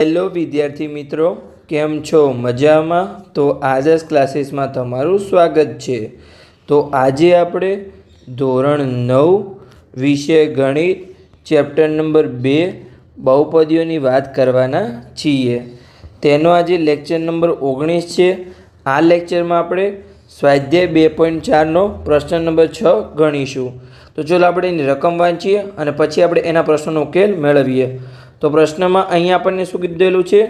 Hello વિદ્યાર્થી મિત્રો, કેમ છો? મજામાં? તો આઝાસ ક્લાસીસમાં તમારું સ્વાગત છે. તો આજે આપણે ધોરણ નવ, વિષય ગણિત, ચેપ્ટર નંબર બે, બહુપદીઓની વાત કરવાના છીએ. તેનો આજે લેક્ચર નંબર ઓગણીસ છે. આ લેક્ચરમાં આપણે સ્વાધ્યાય બે પોઈન્ટ ચારનો પ્રશ્ન નંબર છ ગણીશું. તો ચાલો આપણે એની રકમ વાંચીએ અને પછી આપણે એના પ્રશ્નનો ઉકેલ મેળવીએ. તો પ્રશ્નમાં અહીંયા આપણને શું કીધેલું છે?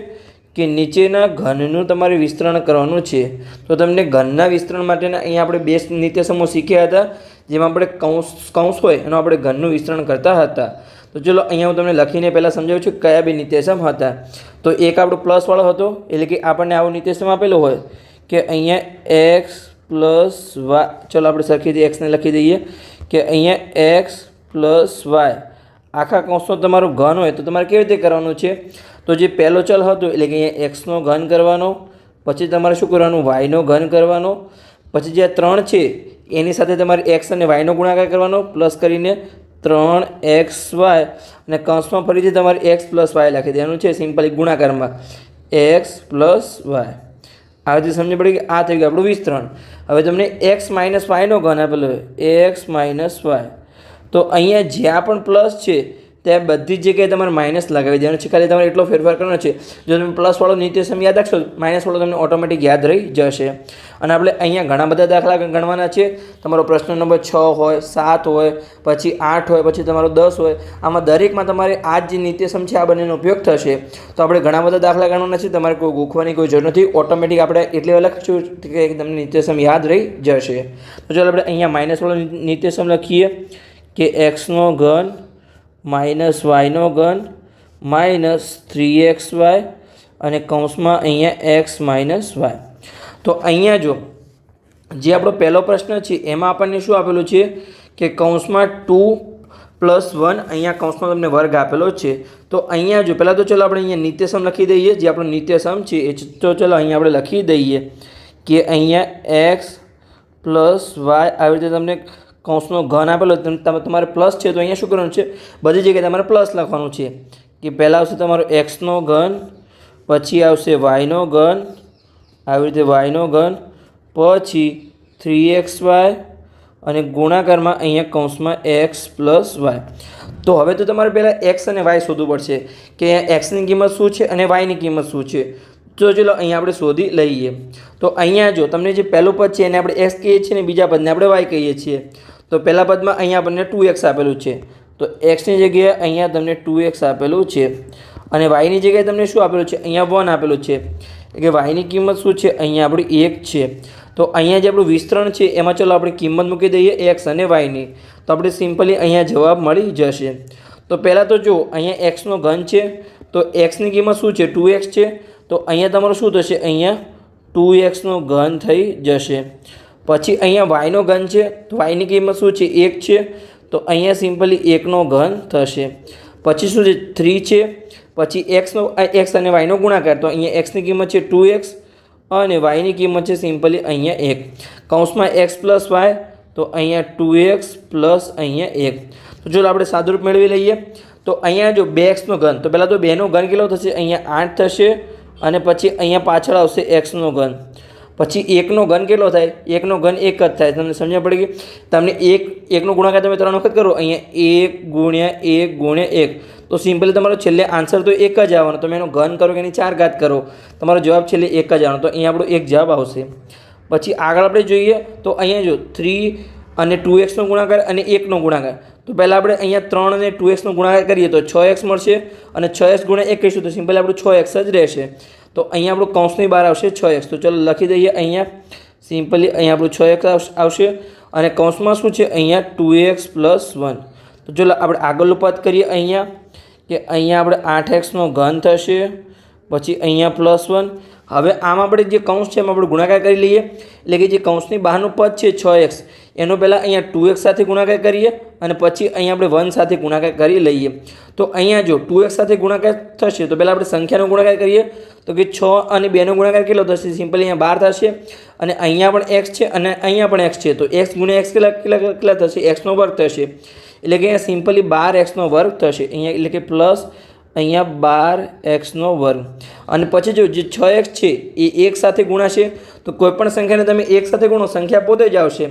કે નીચેના ઘનનું તમારે વિસ્તરણ કરવાનું છે. તો તમને ઘનના વિસ્તરણ માટેના અહીંયા આપણે બે નિત્યસમો શીખ્યા હતા. જેમાં આપણે કૌંસ કૌંસ હોય એનું આપણે ઘનનું વિસ્તરણ કરતા હતા. તો ચલો અહીંયા હું તમને લખીને પહેલાં સમજાવું છું કયા બે નિત્યસમ હતા. તો એક આપણો પ્લસવાળો હતો, એટલે કે આપણને આવો નિત્યસમ આપેલો હોય કે અહીંયા એક્સ પ્લસ વાય ચલો આપણે સરખી એક્સને લખી દઈએ કે અહીંયા એક્સ પ્લસ વાય આખા કૌંસનો તમારું ઘન હોય તો તમારે કેવી રીતે કરવાનું છે? તો જે પહેલો ચલ હતો એટલે કે અહીંયા એક્સનો ઘન કરવાનો, પછી તમારે શું કરવાનું? વાયનો ઘન કરવાનો, પછી જે ત્રણ છે, એની સાથે તમારે એક્સ અને વાયનો ગુણાકાર કરવાનો પ્લસ કરીને ત્રણ એક્સ વાય અને કૌંસમાં ફરીથી તમારે એક્સ પ્લસ વાય લખી દેવાનું છે સિમ્પલ ગુણાકારમાં. એક્સ પ્લસ વાય આ રીતે સમજ પડી કે આ થઈ ગયું આપણું વિસ્તરણ. હવે તમને એક્સ માઇનસ વાયનો ઘન આપેલો એક્સ માઇનસ વાય તો અહીંયા જ્યાં પણ પ્લસ છે, ત્યાં બધી જગ્યાએ તમારે માઇનસ લગાવી દેવાનું છે. ખાલી તમારે એટલો ફેરફાર કરવાનો છે. જો તમે પ્લસવાળો નિત્યસમ યાદ રાખશો માઇનસવાળો તમને ઓટોમેટિક યાદ રહી જશે. અને આપણે અહીંયા ઘણા બધા દાખલા ગણવાના છે. તમારો પ્રશ્ન નંબર છ હોય, સાત હોય, પછી આઠ હોય, પછી તમારો દસ હોય. આમાં દરેકમાં તમારે આ જે નિત્યસમ છે, આ બંનેનો ઉપયોગ થશે. તો આપણે ઘણા બધા દાખલા ગણવાના છે. તમારે કોઈ ગોખવાની કોઈ જરૂર નથી. ઓટોમેટિક આપણે એટલે લખશું કે તમને નિત્યસમ યાદ રહી જશે. તો ચાલો આપણે અહીંયા માઇનસવાળો નિત્યસમ લખીએ. કે એક્સનો ઘન માઇનસ વાયનો ઘન માઇનસ થ્રી એક્સ વાય અને કૌંસમાં અહીંયા એક્સ માઇનસ વાય. તો અહીંયા જો, જે આપણો પહેલો પ્રશ્ન છે, એમાં આપણને શું આપેલું છે કે કૌંસમાં ટુ પ્લસ વન અહીંયા કૌંસમાં તમને વર્ગ આપેલો છે. તો અહીંયા જો, પહેલાં તો ચલો આપણે અહીંયા નિત્યસમ લખી દઈએ. જે આપણો નિત્યસમ છે, એ તો ચલો અહીંયા આપણે લખી દઈએ કે અહીંયા એક્સ પ્લસ વાય આવી રીતે તમને કૌંસનો ઘન આપેલો, તમે તમારે પ્લસ છે તો અહીંયા શું કરવાનું છે? બધી જગ્યાએ તમારે પ્લસ લખવાનું છે. કે પહેલાં આવશે તમારો એક્સનો ઘન, પછી આવશે વાયનો ઘન, આવી રીતે વાયનો ઘન, પછી થ્રી એક્સ વાય અને ગુણાકારમાં અહીંયા કૌંસમાં એક્સ પ્લસ વાય તો હવે તો તમારે પહેલાં એક્સ અને વાય શોધવું પડશે. કે એક્સની કિંમત શું છે અને વાયની કિંમત શું છે? તો ચલો અહીંયા આપણે શોધી લઈએ. તો અહીંયા જો તમને જે પહેલું પદ છે એને આપણે એક્સ કહીએ છીએ અને બીજા પદને આપણે વાય કહીએ છીએ. તો પહેલા પદમાં અહીંયા આપણને ટુ એક્સ આપેલું છે. તો એક્સની જગ્યાએ અહીંયા તમને ટુ એક્સ આપેલું છે. અને વાયની જગ્યાએ તમને શું આપેલું છે? અહીંયા વન આપેલું છે. કે વાયની કિંમત શું છે? અહીંયા આપણી એક છે. તો અહીંયા જે આપણું વિસ્તરણ છે, એમાં ચલો આપણે કિંમત મૂકી દઈએ એક્સ અને વાયની તો આપણે સિમ્પલી અહીંયા જવાબ મળી જશે. તો પહેલાં તો જો, અહીંયા એક્સનો ઘન છે. તો એક્સની કિંમત શું છે? ટુ એક્સ છે. તો અહીંયા તમારું શું થશે? અહીંયા ટુ એક્સનો ઘન થઈ જશે. પછી અહીંયા વાયનો ઘન છે. તો વાયની કિંમત શું છે? એક છે. તો અહીંયા સિમ્પલી એકનો ઘન થશે. પછી શું છે? થ્રી છે. પછી એક્સનો એક્સ અને વાયનો ગુણાકાર. તો અહીંયા એક્સની કિંમત છે ટુ એક્સ અને વાયની કિંમત છે સિમ્પલી અહીંયા એક. કૌંસમાં એક્સ પ્લસ વાય તો અહીંયા ટુ એક્સ પ્લસ અહીંયા એક. તો ચલો આપણે સાદુરૂપ મેળવી લઈએ. તો અહીંયા જો બે એક્સનો ઘન, તો પહેલાં તો બેનો ઘન કેટલો થશે? અહીંયા આઠ થશે. અને પછી અહીંયા પાછળ આવશે એક્સનો ઘન. પછી એકનો ઘન કેટલો થાય? એકનો ઘન એક જ થાય. તમને સમજણ પડી ગઈ? તમને એક એકનો ગુણાકાર તમે ત્રણ વખત કરો, અહીંયા એક ગુણ્યા એક ગુણ્યા એક. તો સિમ્પલી તમારો છેલ્લે આન્સર તો એક જ આવવાનો. તમે એનો ઘન કરો કે એની ચાર ઘાત કરો, તમારો જવાબ છેલ્લે એક જ આવવાનો. તો અહીંયા આપણો એક જવાબ આવશે. પછી આગળ આપણે જોઈએ તો અહીંયા જો થ્રી અને ટુ એક્સનો ગુણાકાર અને એકનો ગુણાકાર. તો પહેલાં આપણે અહીંયા ત્રણ અને ટુ એક્સનો ગુણાકાર કરીએ તો છ એક્સ મળશે અને છ એક્સ ગુણ્યા એક કહીશું તો સિમ્પલ આપણું છ એક્સ જ રહેશે. તો અહીંયા આપણું કૌંસની બહાર આવશે છ એક્સ તો ચલો લખી દઈએ અહીંયા. સિમ્પલી અહીંયા આપણું છ એક્સ આવશે અને કૌંસમાં શું છે? અહીંયા ટુ એક્સ પ્લસ વન તો ચલો આપણે આગળનું પદ કરીએ અહીંયા, કે અહીંયા આપણે આઠ એક્સનો ઘન થશે, પછી અહીંયા પ્લસ વન હવે આમ આપણે જે કૌંસ છે એમાં આપણે ગુણાકાર કરી લઈએ. એટલે કે જે કૌંસની બહારનું પદ છે છ એક્સ એનો પહેલાં અહીંયા ટુ એક્સ સાથે ગુણાકાર કરીએ અને પછી અહીંયા આપણે વન સાથે ગુણાકાર કરી લઈએ. તો અહીંયા જો ટુ એક્સ સાથે ગુણાકાર થશે, તો પહેલાં આપણે સંખ્યાનો ગુણાકાર કરીએ. તો કે છ અને બેનો ગુણાકાર કેટલો થશે? સિમ્પલી અહીંયા બાર થશે. અને અહીંયા પણ એક્સ છે અને અહીંયા પણ એક્સ છે. તો એક્સ ગુણ્યા એક્સ કેટલા કેટલા કેટલા થશે? એક્સનો વર્ગ થશે. એટલે કે અહીંયા સિમ્પલી બાર એક્સનો વર્ગ થશે. અહીંયા એટલે કે પ્લસ અહીંયા બાર એક્સનો વર્ગ. અને પછી જો જે છ એક્સ છે, એ એક સાથે ગુણાશે તો કોઈપણ સંખ્યાને તમે એક સાથે ગુણો, સંખ્યા પોતે જ આવશે.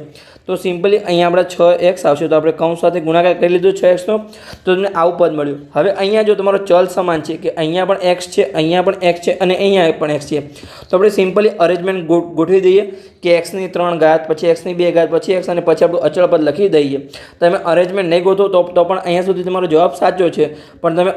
તો સિમ્પલી અહીંયા આપણે છ એક્સ આવશે, તો આપણે કૌંસ સાથે ગુણાકાર કરી લીધું છ એક્સનો. તો તમને આવું પદ મળ્યું. હવે અહીંયા જો તમારો ચલ સમાન છે કે અહીંયા પણ એક્સ છે, અહીંયા પણ એક્સ છે અને અહીંયા પણ એક્સ છે. તો આપણે સિમ્પલી અરેન્જમેન્ટ ગોઠવી દઈએ કે એક્સની ત્રણ ઘાત, પછી એક્સની બે ઘાત, પછી એક્સ અને પછી આપણું અચળ પદ લખી દઈએ. તમે અરેન્જમેન્ટ નહીં ગોતો તો તો પણ અહીંયા સુધી તમારો જવાબ સાચો છે. પણ તમે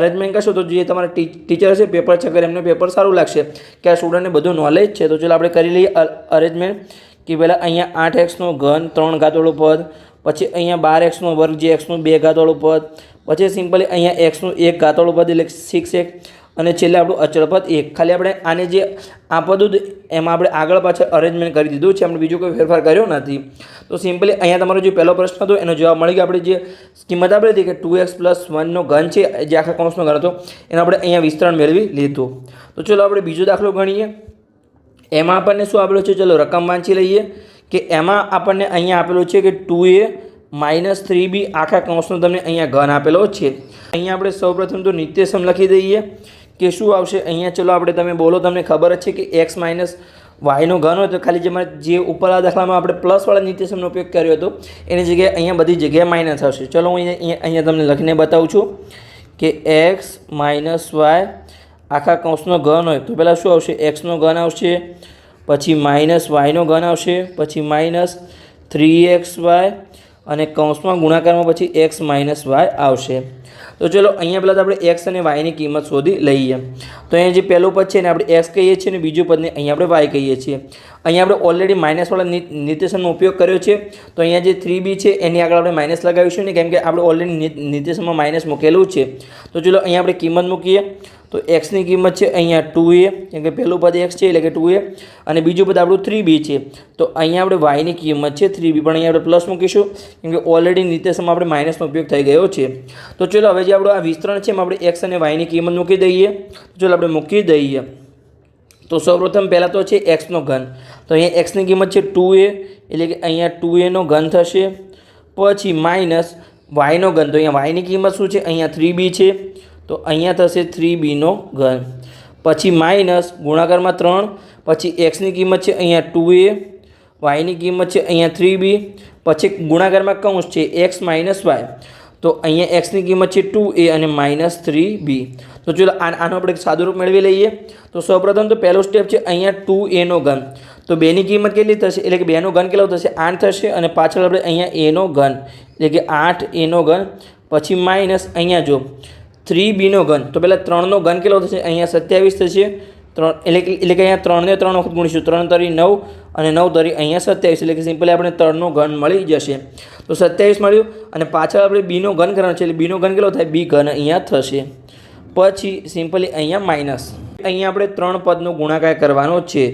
અરેન્જમેન્ટ કરશો તો જે તમારા ટીચર છે પેપર છે કરે એમને પેપર સારું લાગશે. કે આ સ્ટુડન્ટને બધું નોલેજ છે, તો ચાલો આપણે કરી લઈએ અરેન્જમેન્ટ કે પહેલાં અહીંયા આઠ એક્સનો ઘન ત્રણ ઘાતવાળું પદ પછી અહીંયા બાર એક્સનો વર્ગ જે એક્સનું બે ઘાતવાળું પદ પછી સિમ્પલી અહીંયા એક્સનું એક ઘાતવાળું પદ એટલે સિક્સ એક અને છેલ્લે આપણું અચળ પદ એક. ખાલી આપણે આને જે આ પદ એમાં આપણે આગળ પાછળ અરેન્જમેન્ટ કરી દીધું છે, આપણે બીજો કોઈ ફેરફાર કર્યો નથી. તો સિમ્પલી અહીંયા તમારો જે પહેલો પ્રશ્ન હતો, એનો જવાબ મળી ગયો. આપણે જે કિંમત આપણી હતી કે ટુ એક્સ પ્લસ વનનો ઘન છે, જે આખા કૌંસનો ઘન હતો, એનો આપણે અહીંયા વિસ્તરણ મેળવી લીધું. તો ચલો આપણે બીજો દાખલો ગણીએ. એમાં આપણને શું આપેલું છે? ચલો, રકમ વાંચી લઈએ કે એમાં આપણને અહીંયા આપેલું છે કે two A minus three B આખા કૌંસનો તમને અહીંયા ઘન આપેલો છે. અહીંયા આપણે સૌપ્રથમ તો નિત્યસમ લખી દઈએ કે શું આવશે? અહીંયા ચલો, આપણે તમે બોલો, તમને ખબર જ છે કે એક્સ માઇનસ વાયનો ઘન હોય તો ખાલી જેમાં જે ઉપરના દાખલામાં આપણે પ્લસવાળા નિત્યસમનો ઉપયોગ કર્યો હતો, એની જગ્યાએ અહીંયા બધી જગ્યાએ માઇનસ આવશે. ચલો, હું અહીંયા અહીંયા તમને લખીને બતાવું છું કે એક્સ માઇનસ વાય આખા કૌંસનો ઘન હોય તો પહેલાં શું આવશે? એક્સનો ઘન આવશે, પછી માઇનસ વાયનો ઘન આવશે, પછી માઇનસ થ્રી એક્સ વાય અને કૌંસમાં ગુણાકારમાં પછી એક્સ માઇનસ વાય આવશે. તો ચલો અહીંયા પહેલાં તો આપણે એક્સ અને વાયની કિંમત શોધી લઈએ. તો અહીંયા જે પહેલું પદ છે ને આપણે એક્સ કહીએ છીએ અને બીજું પદને અહીંયા આપણે વાય કહીએ છીએ. અહીંયા આપણે ઓલરેડી માઇનસવાળા નિર્દેશનનો ઉપયોગ કર્યો છે. તો અહીંયા જે થ્રી બી છે એની આગળ આપણે માઇનસ લગાવીશું ને કેમ કે આપણે ઓલરેડી નિર્દેશનમાં માઇનસ મૂકેલું છે. તો ચલો અહીંયા આપણે કિંમત મૂકીએ. તો એક્સની કિંમત છે અહીંયા ટુ એ કેમ કે પહેલું પદ એક્સ છે એટલે કે ટુ એ અને બીજું પદ આપણું થ્રી બી છે. તો અહીંયા આપણે વાયની કિંમત છે થ્રી બી પણ અહીંયા આપણે પ્લસ મૂકીશું, કેમ કે ઓલરેડી નિર્દેશમાં આપણે માઇનસનો ઉપયોગ થઈ ગયો છે. તો ચલો હવે જે આપણું આ વિસ્તરણ છે એમાં આપણે એક્સ અને વાયની કિંમત મૂકી દઈએ. ચલો આપણે મૂકી દઈએ. તો સૌપ્રથમ પહેલાં તો છે એક્સનો ઘન. તો અહીંયા એક્સની કિંમત છે ટુ એ એટલે કે અહીંયા ટુ એનો ઘન થશે. પછી માઇનસ વાયનો ઘન. તો અહીંયા વાયની કિંમત શું છે? અહીંયા થ્રી બી છે. તો અહીંયા થશે થ્રી બીનો ઘન. પછી માઇનસ ગુણાકારમાં ત્રણ, પછી એક્સની કિંમત છે અહીંયા ટુ એ વાયની કિંમત છે અહીંયા થ્રી બી પછી ગુણાકારમાં કૌંસ છે એક્સ માઇનસ વાય તો અહીંયા એક્સની કિંમત છે ટુ એ અને માઇનસ થ્રી બી તો ચલો આનો આપણે સાદું રૂપ મેળવી લઈએ. તો સૌપ્રથમ તો પહેલો સ્ટેપ છે અહીંયા ટુ એનો ઘન. તો બેની કિંમત કેટલી થશે? એટલે કે બેનો ઘન કેટલો થશે? આઠ થશે અને પાછળ આપણે અહીંયા એનો ઘન. એટલે કે આઠ એનો ઘન. પછી માઇનસ અહીંયા જો થ્રી બીનો ઘન. તો પહેલાં ત્રણનો ઘન કેટલો થશે? અહીંયા સત્યાવીસ થશે. ત્રણ, એટલે એટલે કે અહીંયા ત્રણને ત્રણ વખત ગુણીશું. ત્રણ તરી નવ અને નવ તરી અહીંયા સત્યાવીસ. એટલે કે સિમ્પલી આપણે ત્રણનો ઘન મળી જશે. તો સત્યાવીસ મળ્યું અને પાછળ આપણે બીનો ઘન કરવાનો છે. એટલે બીનો ઘન કેટલો થાય? બી ઘન અહીંયા થશે. પછી સિમ્પલી અહીંયા માઇનસ. અહીંયા આપણે ત્રણ પદનો ગુણાકાર કરવાનો છે.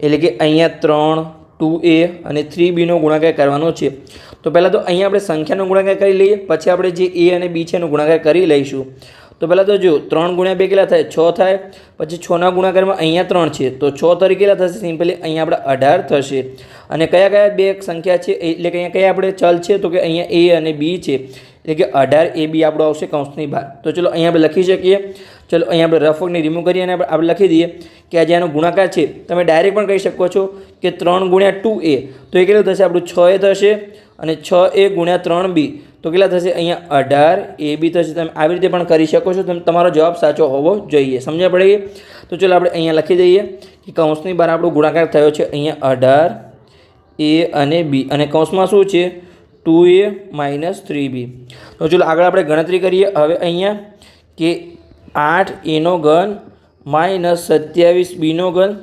એટલે કે અહીંયા ત્રણ ટુ એ અને થ્રી બીનો ગુણાકાર કરવાનો છે. તો પહેલાં તો અહીંયા આપણે સંખ્યાનો ગુણાકાર કરી લઈએ, પછી આપણે જે એ અને બી છે એનો ગુણાકાર કરી લઈશું. તો પહેલાં તો જો ત્રણ ગુણ્યા બે કેટલા થાય? છ થાય. પછી છના ગુણાકારમાં અહીંયા ત્રણ છે. તો છ તરીકે થશે? સિમ્પલી અહીંયા આપણે અઢાર થશે. અને કયા કયા બે સંખ્યા છે? એટલે કે અહીંયા કયા આપણે ચલ છે? તો કે અહીંયા એ અને બી છે. એટલે કે અઢાર એ બી આપણો આવશે કૌંસની બહાર. તો ચલો અહીંયા આપણે લખી શકીએ. ચલો, અહીંયા આપણે રફકને રિમૂવ કરીએ અને આપણે લખી દઈએ કે આ જેનો ગુણાકાર છે, તમે ડાયરેક્ટ પણ કહી શકો છો કે ત્રણ ગુણ્યા ટુ એ તો એ કેટલું થશે? આપણું છ એ થશે અને છ એ ગુણ્યા ત્રણ બી તો કેટલા થશે? અહીંયા અઢાર એ બી થશે. તમે આવી રીતે પણ કરી શકો છો. તમે, તમારો જવાબ સાચો હોવો જોઈએ. સમજ્યા પડીએ તો ચલો, આપણે અહીંયા લખી દઈએ કે કૌંસની બહાર આપણો ગુણાકાર થયો છે. અહીંયા અઢાર એ અને બી અને કૌંસમાં શું છે? Two A minus three B તો ચલો, આગળ આપણે ગણતરી કરીએ. હવે અહીંયા કે આઠ એનો ઘન માઇનસ સત્યાવીસ બીનો ઘન.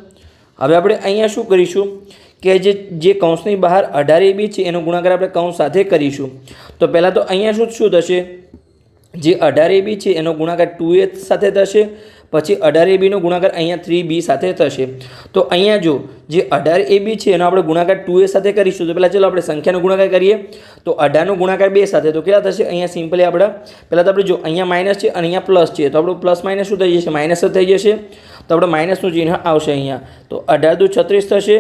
હવે આપણે અહીંયા શું કરીશું કે જે જે કૌંસની બહાર અઢાર બી છે, એનો ગુણાકાર આપણે કૌંસ સાથે કરીશું. તો પહેલાં તો અહીંયા શું શું થશે? જે અઢાર એ બી છે, એનો ગુણાકાર ટુ એ સાથે થશે. પછી અઢાર એ બીનો ગુણાકાર અહીંયા થ્રી બી સાથે થશે. તો અહીંયા જો જે અઢાર એ બી છે, એનો આપણે ગુણાકાર ટુ એ સાથે કરીશું. તો પહેલાં ચાલો આપણે સંખ્યાનો ગુણાકાર કરીએ. તો અઢારનો ગુણાકાર બે સાથે, તો કેટલા થશે? અહીંયા સિમ્પલી આપણે, પહેલાં તો આપણે જો અહીંયા માઇનસ છે અને અહીંયા પ્લસ છે, તો આપણું પ્લસ માઇનસ શું થઈ જશે? માઇનસ જ થઈ જશે. તો આપણે માઇનસનું ચિહ્ન આવશે અહીંયા. તો અઢાર દુ છત્રીસ થશે.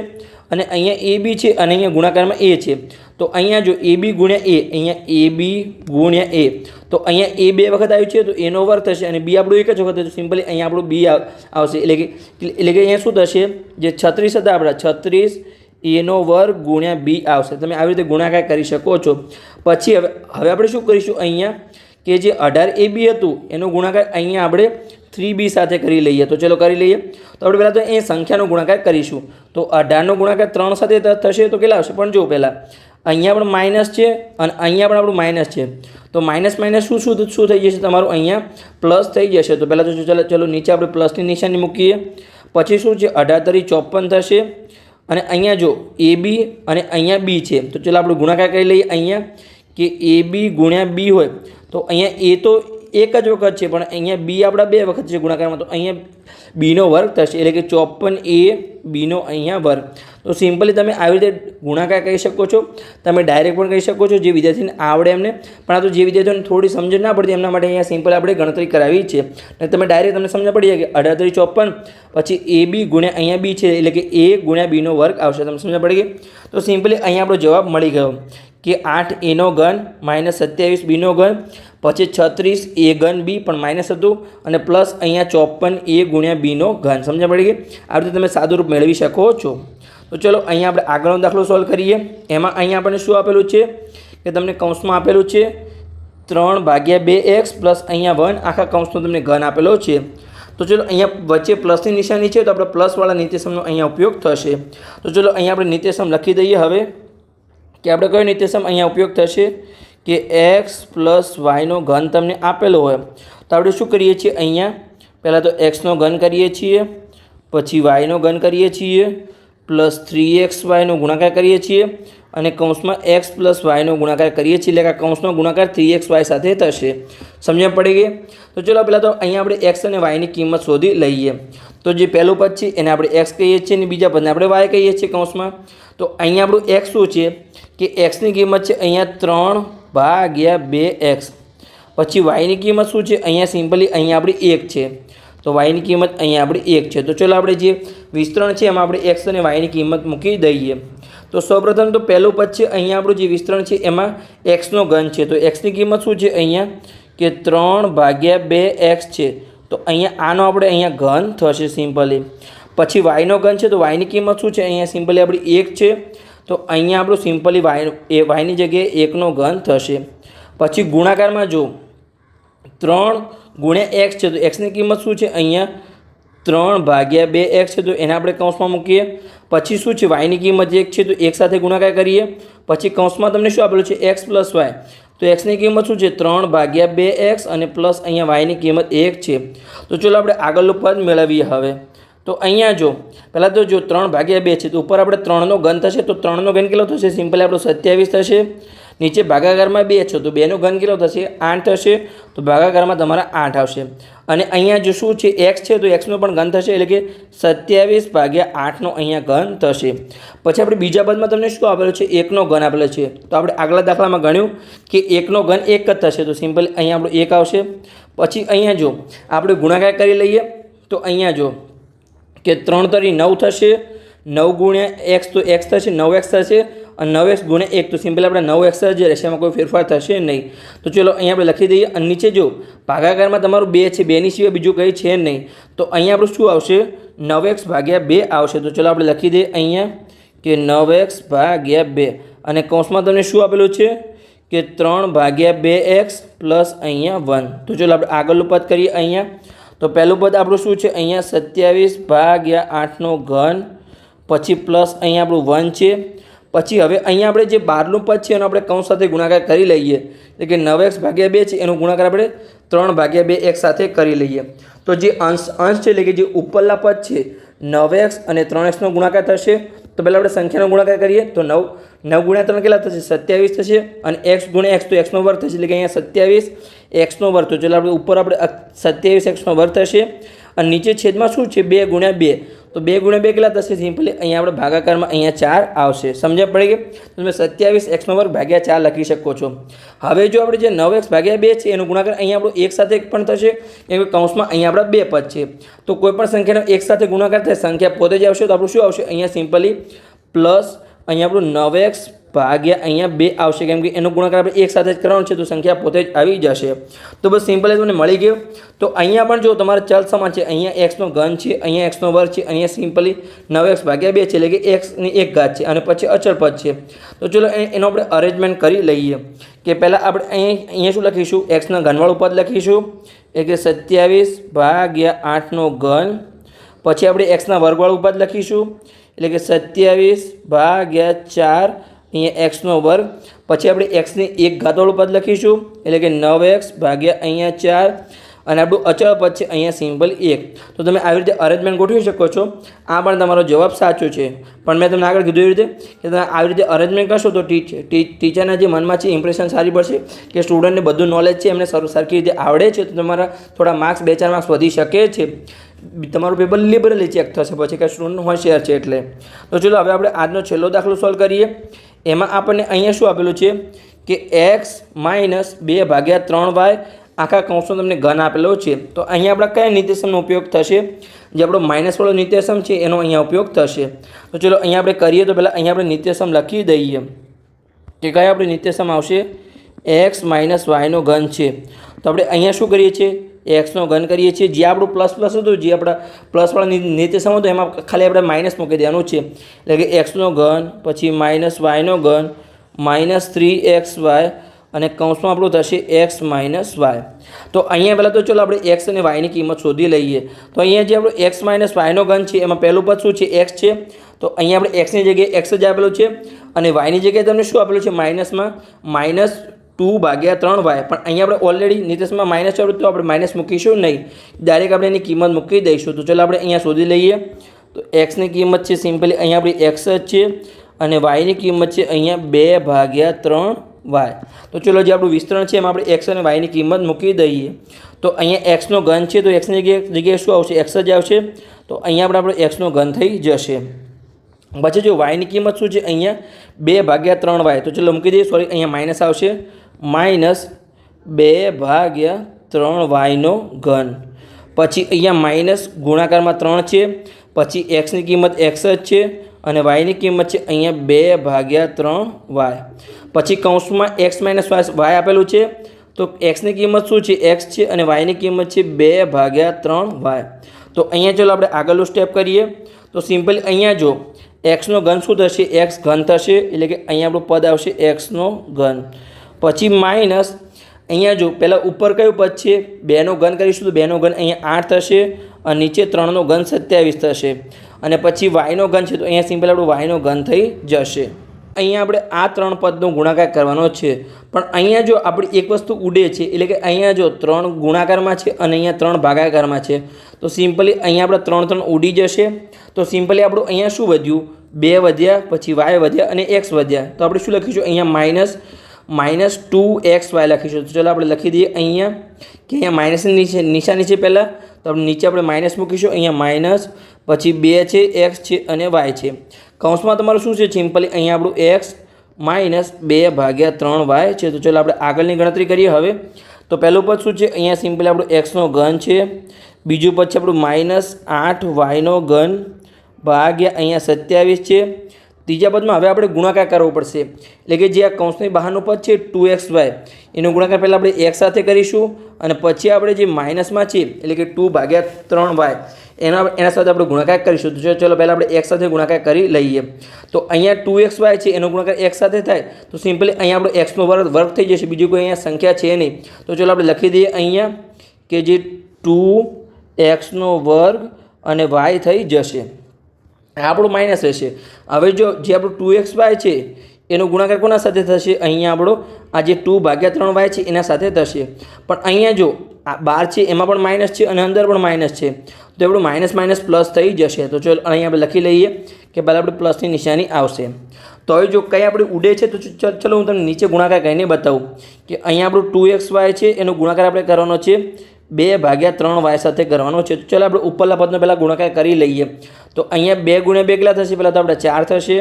અને અહીંયા એ બી છે અને અહીંયા ગુણાકારમાં એ છે. તો અહીંયા જો એ બી ગુણ્યા એ, અહીંયા એ બી ગુણ્યા એ, તો અહીંયા એ બે વખત આવ્યું છે તો એનો વર્ગ થશે અને બી આપણું એક જ વખત તો સિમ્પલી અહીંયા આપણું બી આવશે. એટલે કે એટલે કે અહીંયા શું થશે? જે છત્રીસ હતા આપણા, છત્રીસ એનો વર્ગ ગુણ્યા બી આવશે. તમે આવી રીતે ગુણાકાર કરી શકો છો. પછી હવે હવે આપણે શું કરીશું અહીંયા? કે જે અઢાર એ બી હતું, એનો ગુણાકાર અહીંયા આપણે થ્રી બી સાથે કરી લઈએ. તો ચલો કરી લઈએ. તો આપણે પહેલાં તો એ સંખ્યાનો ગુણાકાર કરીશું. તો અઢારનો ગુણાકાર ત્રણ સાથે થશે તો કેટલા આવશે? પણ જો પહેલાં, અહીંયા પણ માઇનસ છે અને અહીંયા પણ આપણું માઇનસ છે. તો માઇનસ માઇનસ શું શું શું થઈ જશે? તમારું અહીંયા પ્લસ થઈ જશે. તો પહેલાં તો ચલો ચલો નીચે આપણે પ્લસની નિશાની મૂકીએ. પછી શું છે? અઢાર તરી ચોપન થશે. અને અહીંયા જો, એ બી અને અહીંયા બી છે. તો ચલો આપણે ગુણાકાર કરી લઈએ અહીંયા, કે એ બી ગુણ્યા બી હોય. તો અહીંયા એ તો એક જ વખત છે, પણ અહીંયા બી આપણા બે વખત છે ગુણાકારમાં. તો અહીંયા બીનો વર્ગ થશે, એટલે કે ચોપન એ બીનો અહીંયા વર્ગ. તો સિમ્પલી તમે આવી રીતે ગુણાકાર કહી શકો છો. તમે ડાયરેક્ટ પણ કહી શકો છો, જે વિદ્યાર્થીને આવડે એમને. પણ આ તો જે વિદ્યાર્થીઓને થોડી સમજ ના પડતી, એમના માટે અહીંયા સિમ્પલ આપણે ગણતરી કરાવી છે. અને તમે ડાયરેક્ટ તમને સમજ પડી જાય કે અઢાર ચોપન, પછી એ બી ગુણ્યા અહીંયા બી છે, એટલે કે એ ગુણ્યા બીનો વર્ગ આવશે. તમને સમજ પડી ગઈ? તો સિમ્પલી અહીંયા આપણો જવાબ મળી ગયો કે આઠ એનો ઘન માઇનસ સત્યાવીસ બીનો ઘન પછી છત્રીસ એ ઘન બી પણ માઇનસ હતું અને પ્લસ અહીંયા ચોપન એ ગુણ્યા બીનો ઘન. સમજ્યા પડી ગઈ? આ રીતે તમે સાદું રૂપ મેળવી શકો છો. તો ચલો અહીંયા આપણે આગળનો દાખલો સોલ્વ કરીએ. એમાં અહીંયા આપણને શું આપેલું છે? કે તમને કૌંસમાં આપેલું છે ત્રણ ભાગ્યા બે એક્સ પ્લસ અહીંયા વન. આખા કૌંસનો તમને ઘન આપેલો છે. તો ચલો અહીંયા વચ્ચે પ્લસની નિશાની છે તો આપણે પ્લસવાળા નિત્યસમનો અહીંયા ઉપયોગ થશે. તો ચલો અહીંયા આપણે નિત્યસમ લખી દઈએ હવે. કે આપણે કયો નિત્યસમ અહીંયા ઉપયોગ થશે? કે એક્સ પ્લસ વાયનો ઘન તમને આપેલો હોય. તો આપણે શું કરીએ છીએ અહીંયા? પહેલાં તો એક્સનો ઘન કરીએ છીએ, પછી વાયનો ઘન કરીએ છીએ પ્લસ થ્રી એક્સ વાયનો ગુણાકાર કરીએ છીએ, અને કૌંસમાં એક્સ પ્લસ વાયનો ગુણાકાર કરીએ છીએ, એટલે કે કૌંસનો ગુણાકાર થ્રી એક્સ વાય સાથે થશે. સમજણ પડી ગઈ? તો ચલો પહેલાં તો અહીંયા આપણે એક્સ અને વાયની કિંમત શોધી લઈએ. તો જે પહેલું પદ છે એને આપણે એક્સ કહીએ છીએ અને બીજા પદને આપણે વાય કહીએ છીએ કૌંસમાં. તો અહીંયા આપણું એક્સ શું છે? કે એક્સની કિંમત છે અહીંયા ત્રણ ભાગ્યા બે એક્સ. પછી વાયની કિંમત શું છે? અહીંયા સિમ્પલી અહીંયા આપણી એક છે. તો વાયની કિંમત અહીંયા આપણી એક છે. તો ચલો આપણે જે વિસ્તરણ છે એમાં આપણે એક્સ અને વાયની કિંમત મૂકી દઈએ. તો સૌપ્રથમ તો પહેલું પદ છે, અહીંયા આપણું જે વિસ્તરણ છે એમાં એક્સનો ઘન છે. તો એક્સની કિંમત શું છે અહીંયા? કે ત્રણ ભાગ્યા બે એક્સ છે. તો અહીંયા આનો આપણે અહીંયા ઘન થશે સિમ્પલી. પછી વાયનો ઘન છે, તો વાયની કિંમત શું છે? અહીંયા સિમ્પલી આપણી એક છે. તો અહીંયા આપણું સિમ્પલી વાય એ વાયની જગ્યાએ એકનો ઘન થશે. પછી ગુણાકારમાં જો ત્રણ ગુણ્યા એક્સ છે તો એક્સની કિંમત શું છે? અહીંયા ત્રણ ભાગ્યા બે એક્સ છે તો એને આપણે કૌંસમાં મૂકીએ. પછી શું છે? વાયની કિંમત એક છે તો એક સાથે ગુણાકાર કરીએ. પછી કૌંસમાં તમને શું આપેલું છે? X plus Y. તો એક્સની કિંમત શું છે? ત્રણ ભાગ્યા બે એક્સ અને પ્લસ અહીંયા વાયની કિંમત એક છે. તો ચલો આપણે આગળનું પદ મેળવીએ હવે. તો અહીંયા જો, પહેલાં તો જો ત્રણ ભાગ્યા બે છે, તો ઉપર આપણે ત્રણનો ઘન થશે, તો ત્રણનો ઘન કેટલો થશે? સિમ્પલી આપણો સત્યાવીસ થશે. નીચે ભાગાકારમાં બે છે, તો બેનો ઘન કેટલો થશે? આઠ થશે. તો ભાગાકારમાં તમારા આઠ આવશે. અને અહીંયા જો શું છે એક્સ છે, તો એક્સનો પણ ઘન થશે, એટલે કે સત્યાવીસ ભાગ્યા આઠનો અહીંયા ઘન થશે. પછી આપણે બીજા પદમાં તમને શું આપેલું છે? એકનો ઘન આપેલો છે. તો આપણે આગલા દાખલામાં ગણ્યું કે એકનો ઘન એક જ થશે, તો સિમ્પલ અહીંયા આપણું એક આવશે. પછી અહીંયા જો, આપણે ગુણાકાર કરી લઈએ, તો અહીંયા જો કે ત્રણ તરી નવ થશે, નવ ગુણ્યા એક્સ તો એક્સ થશે, નવ એક્સ થશે અને નવ એક્સ ગુણ્યા એક. તો સિમ્પલ આપણે નવ એક્સ જ રહેશે એમાં કોઈ ફેરફાર થશે નહીં. તો ચલો અહીંયા આપણે લખી દઈએ અને નીચે જો ભાગાકારમાં તમારું બે છે, બેની સિવાય બીજું કંઈ છે નહીં. તો અહીંયા આપણું શું આવશે? નવ એક્સ ભાગ્યા બે આવશે. તો ચલો આપણે લખી દઈએ અહીંયા કે નવ એક્સ ભાગ્યા બે. અને કૌંસમાં તમને શું આપેલું છે? કે ત્રણ ભાગ્યા બે એક્સ પ્લસ અહીંયા વન. તો ચલો આપણે આગળનું પદ કરીએ અહીંયા. તો પહેલું પદ આપણું શું છે? અહીંયા સત્યાવીસ ભાગ્યા આઠનો ઘન, પછી પ્લસ અહીંયા આપણું વન છે. પછી હવે અહીંયા આપણે જે બારનું પદ છે, એનો આપણે કૌંસ સાથે ગુણાકાર કરી લઈએ. એટલે કે નવ એક્સ ભાગ્યા બે છે, એનો ગુણાકાર આપણે ત્રણ ભાગ્યા બે એક સાથે કરી લઈએ. તો જે અંશ અંશ છે, એટલે કે જે ઉપરલા પદ છે, નવ એક્સ અને ત્રણ એક્સનો ગુણાકાર થશે. તો પહેલાં આપણે સંખ્યાનો ગુણાકાર કરીએ. તો નવ નવ ગુણ્યા ત્રણ કેટલા થશે? સત્યાવીસ થશે અને એક્સ ગુણ્યા એક્સ તો એક્સનો વર્ગ થશે, એટલે કે અહીંયા સત્યાવીસ એક્સનો વર્ગ તો ચાલો આપણે ઉપર આપણે સત્યાવીસ એક્સનો વર્ગ થશે. અને નીચે છેદમાં શું છે? બે ગુણ્યા બે. તો બે ગુણ્યા બે કેટલા થશે? સિમ્પલી અહીંયા આપણે ભાગાકારમાં અહીંયા ચાર આવશે. સમજ્યા પડી ગઈ તમે સત્યાવીસ એક્સનો વર્ગ ભાગ્યા ચાર લખી શકો છો. હવે જો આપણે જે નવ એક્સ ભાગ્યા બે છે, એનો ગુણાકાર અહીંયા આપણો એક સાથે પણ થશે. કેમ કે કૌંસમાં અહીંયા આપણા બે પદ છે. તો કોઈ પણ સંખ્યાનો એક સાથે ગુણાકાર થાય, સંખ્યા પોતે જ આવશે. તો આપણું શું આવશે? અહીંયા સિમ્પલી પ્લસ અહીંયા આપણું નવ એક્સ ભાગ્યા અહીંયા બે આવશે, કેમ કે એનો ગુણાકાર આપણે એક સાથે જ કરવાનો છે, તો સંખ્યા પોતે જ આવી જશે. તો બસ સિમ્પલ જ મને મળી ગયો. તો અહીંયા પણ જો તમારે ચલ સમાન છે, અહીંયા એક્સનો ઘન છે, અહીંયા એક્સનો વર્ગ છે, અહીંયા સિમ્પલી નવ એક્સ ભાગ્યા બે છે, એટલે કે એક્સની એક ઘાત છે, અને પછી અચળ પદ છે. તો ચલો એનો આપણે અરેન્જમેન્ટ કરી લઈએ. કે પહેલાં આપણે અહીંયા અહીંયા શું લખીશું? એક્સના ઘનવાળું પદ લખીશું. એટલે સત્યાવીસ ભાગ્યા આઠનો ઘન. પછી આપણે એક્સના વર્ગવાળું પદ લખીશું. એટલે કે સત્યાવીસ ભાગ્યા ચાર અહીંયા એક્સનો વર્ગ. પછી આપણે એક્સની એક ઘાતવાળું પદ લખીશું. એટલે કે નવ એક્સ ભાગ્યા અહીંયા ચાર. અને આપણું અચળ પદ છે અહીંયા સિમ્પલ એક. તો તમે આવી રીતે અરેન્જમેન્ટ ગોઠવી શકો છો. આ પણ તમારો જવાબ સાચો છે. પણ મેં તમને આગળ કીધું એવી રીતે કે તમે આવી રીતે અરેન્જમેન્ટ કરશો તો ટીચર ટીચરના જે મનમાં છે ઇમ્પ્રેશન સારી પડશે. કે સ્ટુડન્ટને બધું નોલેજ છે, એમને સર- સરખી રીતે આવડે છે, તો તમારા થોડા માર્ક્સ બે, ચાર માર્ક્સ વધી શકે છે. તમારું પેપર લિબરલી ચેક થશે. પછી કે સ્ટુડન્ટ હોશિયાર છે એટલે. તો ચલો, હવે આપણે આજનો છેલ્લો દાખલો સોલ્વ કરીએ. એમાં આપણને અહીંયા શું આપેલું છે કે એક્સ માઇનસ બે ભાગ્યા ત્રણ વાય આખા કૌંસનો તમને ઘન આપેલો છે. તો અહીંયા આપણા કયા નિર્દેશનનો ઉપયોગ થશે? જે આપણો માઇનસવાળો નિર્દેશમ છે, એનો અહીંયા ઉપયોગ થશે. તો ચલો અહીંયા આપણે કરીએ તો પહેલાં અહીંયા આપણે નિર્દેશમ લખી દઈએ કે કયા આપણે નિત્યસમ આવશે? એક્સ માઇનસ વાયનો ઘન છે. તો આપણે અહીંયા શું કરીએ છીએ? એક્સનો ઘન કરીએ છીએ. જે આપણું પ્લસ પ્લસ હતું, જે આપણા પ્લસવાળા નિત્યસમ હતું, એમાં ખાલી આપણે માઇનસ મૂકી દેવાનું છે. એટલે કે એક્સનો ઘન, પછી માઇનસ વાયનો ઘન માઇનસ થ્રી એક્સ વાય અને કૌંસમાં આપણું થશે એક્સ માઇનસ વાય તો અહીંયા પહેલાં તો ચલો આપણે એક્સ અને વાયની કિંમત શોધી લઈએ. તો અહીંયા જે આપણું એક્સ માઇનસ વાયનો ઘન છે, એમાં પહેલું પદ શું છે? એક્સ છે. તો અહીંયા આપણે એક્સની જગ્યાએ એક્સ જ આપેલું છે. અને વાયની જગ્યાએ તમને શું આપેલું છે? માઇનસમાં માઇનસ ટુ ભાગ્યા ત્રણ વાય. પણ અહીંયા આપણે ઓલરેડી નિતેશમાં માઇનસ આવ્યું તો આપણે માઇનસ મૂકીશું નહીં. ડાયરેક્ટ આપણે એની કિંમત મૂકી દઈશું. તો ચાલો આપણે અહીંયા શોધી લઈએ. તો એક્સની કિંમત છે સિમ્પલી અહીંયા આપણી એક્સ જ છે અને વાયની કિંમત છે અહીંયા બે ભાગ્યા ત્રણ વાય. તો ચલો જે આપણું વિસ્તરણ છે એમાં આપણે એક્સ અને વાયની કિંમત મૂકી દઈએ. તો અહીંયા એક્સનો ઘન છે તો એક્સની જગ્યાએ શું આવશે? એક્સ જ આવશે. તો અહીંયા આપણે આપણો એક્સનો ઘન થઈ જશે. પછી જો વાયની કિંમત શું છે? અહીંયા બે ભાગ્યા ત્રણ વાય. તો ચલો મૂકી દઈએ. સોરી અહીંયા માઇનસ આવશે. માઇનસ બે ભાગ્યા ત્રણ વાયનો ઘન. પછી અહીંયા માઇનસ ગુણાકારમાં ત્રણ છે, પછી એક્સની કિંમત એક્સ જ છે અને વાયની કિંમત છે અહીંયા બે ભાગ્યા ત્રણ વાય પછી કૌંસમાં એક્સ માઇનસ વાય આપેલું છે, તો એક્સની કિંમત શું છે? એક્સ છે અને વાયની કિંમત છે બે ભાગ્યા ત્રણ વાય તો અહીંયા ચાલો આપણે આગળનું સ્ટેપ કરીએ. તો સિમ્પલી અહીંયા જો એક્સનો ઘન શું થશે? એક્સ ઘન થશે, એટલે કે અહીંયા આપણું પદ આવશે એક્સનો ઘન. પછી માઇનસ અહીંયા જો પહેલાં ઉપર કયું પદ છે? બેનો ઘન કરીશું તો બેનો ઘન અહીંયા આઠ થશે અને નીચે ત્રણનો ઘન સત્યાવીસ થશે. અને પછી વાયનો ઘન છે તો અહીંયા સિમ્પલ આપણું વાયનો ઘન થઈ જશે. અહીંયા આપણે આ ત્રણ પદનો ગુણાકાર કરવાનો છે. પણ અહીંયા જો આપણી એક વસ્તુ ઉડે છે, એટલે કે અહીંયા જો ત્રણ ગુણાકારમાં છે અને અહીંયા ત્રણ ભાગાકારમાં છે, તો સિમ્પલી અહીંયા આપણે ત્રણ ત્રણ ઉડી જશે. તો સિમ્પલી આપણું અહીંયા શું વધ્યું? બે વધ્યા, પછી વાય વધ્યા અને એક્સ વધ્યા. તો આપણે શું લખીશું? અહીંયા minus minus two X Y લખીશું તો ચાલો આપણે લખી દઈએ અહીંયા કે અહીંયા માઇનસની નીચે નિશાની છે પહેલાં. તો આપણે નીચે આપણે માઇનસ મૂકીશું. અહીંયા માઇનસ પછી બે છે, એક્સ છે અને વાય છે. કૌંસમાં તમારું શું છે? સિમ્પલી અહીંયા આપણું એક્સ માઇનસ બે ભાગ્યા ત્રણ વાય છે. તો ચાલો આપણે આગળની ગણતરી કરીએ હવે. તો પહેલું પદ શું છે? અહીંયા સિમ્પલી આપણું એક્સનો ઘન છે. બીજું પદ છે આપણું માઇનસ આઠ વાયનો ઘન ભાગ્યા અહીંયા સત્યાવીસ છે. ત્રીજા પદમાં હવે આપણે ગુણાકાર કરવો પડશે. એટલે કે જે આ કૌંસની બહારનું પદ છે ટુ એક્સ વાય. એનો ગુણાકાર પહેલાં આપણે એક્સ સાથે કરીશું અને પછી આપણે જે માઇનસમાં છે એટલે કે ટુ ભાગ્યા ત્રણ વાય, એના એના સાથે આપણે ગુણાકાર કરીશું. તો ચલો પહેલાં આપણે એક્સ સાથે ગુણાકાર કરી લઈએ. તો અહીંયા ટુ એક્સ વાય છે, એનો ગુણાકાર એક્સ સાથે થાય, તો સિમ્પલી અહીંયા આપણો એક્સનો વર્ગ વર્ગ થઈ જશે, બીજું કોઈ અહીંયા સંખ્યા છે નહીં. તો ચલો, આપણે લખી દઈએ અહીંયા કે જે ટુ એક્સનો વર્ગ અને વાય થઈ જશે. આપણું માઇનસ રહેશે. હવે જો જે આપણું ટુ એક્સ વાય છે, એનો ગુણાકાર કોના સાથે થશે? અહીંયા આપણો આ જે ટુ ભાગ્યા ત્રણ વાય છે, એના સાથે થશે. પણ અહીંયા જો આ બાર છે, એમાં પણ માઇનસ છે અને અંદર પણ માઇનસ છે. તો આપણું માઇનસ માઇનસ પ્લસ થઈ જશે. તો ચલો, અહીંયા આપણે લખી લઈએ કે પહેલાં આપણે પ્લસની નિશાની આવશે. તો હવે જો કંઈ આપણે ઉડે છે, તો ચલો હું તમને નીચે ગુણાકાર કરીને બતાવું કે અહીંયા આપણું ટુ એક્સ વાય છે, એનો ગુણાકાર આપણે કરવાનો છે બે ભાગ્યા ત્રણ વાય સાથે કરવાનો છે. તો ચાલો આપણે ઉપરના પદનો પહેલાં ગુણાકાર કરી લઈએ. તો અહીંયા બે ગુણ્યા બે કેટલા થશે, પહેલાં તો આપણે ચાર થશે.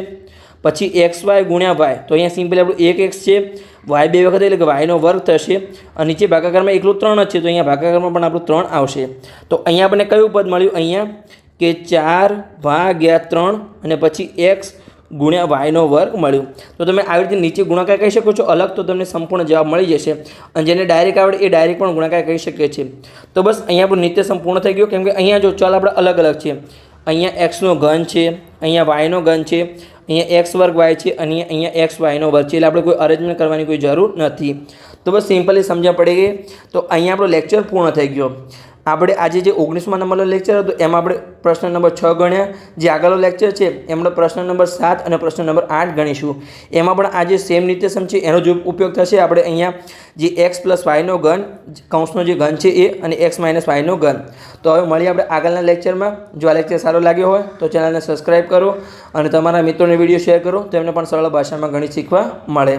પછી એક્સ વાય ગુણ્યા વાય. તો અહીંયા સિમ્પલી આપણું એક એક્સ છે, વાય બે વખત એટલે કે વાયનો વર્ગ થશે. અને નીચે ભાગાકારમાં એકલું ત્રણ જ છે, તો અહીંયા ભાગાકારમાં પણ આપણું ત્રણ આવશે. તો અહીંયા આપણને કયું પદ મળ્યું? અહીંયા કે ચાર ભાગ્યા ત્રણ અને પછી એક્સ ગુણ્યા વાયનો વર્ગ મળ્યું. તો તમે આવી રીતે નીચે ગુણાકાર કહી શકો છો, અલગ તો તમને સંપૂર્ણ જવાબ મળી જશે. અને જેને ડાયરેક્ટ આવડે એ ડાયરેક્ટ પણ ગુણાકાર કહી શકીએ છીએ. તો બસ અહીંયા આપણું નિત્ય સંપૂર્ણ થઈ ગયું, કેમ કે અહીંયા જો ચલ આપણે અલગ અલગ છે. અહીંયા એક્સનો ઘન છે, અહીંયા વાયનો ઘન છે, અહીંયા એક્સ વર્ગ વાય છે, અને અહીંયા એક્સ વાયનો વર્ગ છે. એટલે આપણે કોઈ અરેન્જમેન્ટ કરવાની કોઈ જરૂર નથી. તો બસ સિમ્પલી સમજણ પડી ગઈ. તો અહીંયા આપણો લેક્ચર પૂર્ણ થઈ ગયો. આપણે આજે જે ઓગણીસમાં નંબરનો લેક્ચર હતો, એમાં આપણે પ્રશ્ન નંબર છ ગણ્યા. જે આગળનો લેક્ચર છે, એમનો પ્રશ્ન નંબર સાત અને પ્રશ્ન નંબર આઠ ગણીશું. એમાં પણ આજે સેમ નિત્યસમ છે, એનો જ ઉપયોગ થશે. આપણે અહીંયા જે એક્સ પ્લસ વાયનો ઘન, કૌંસનો જે ઘન છે એ અને એક્સ માઇનસ વાયનો ઘન. તો હવે મળીએ આપણે આગળના લેક્ચરમાં જો આ લેક્ચર સારો લાગ્યો હોય, તો ચેનલને સબસ્ક્રાઈબ કરો અને તમારા મિત્રોને વીડિયો શેર કરો. તો એમને પણ સરળ ભાષામાં ગણિત શીખવા મળે.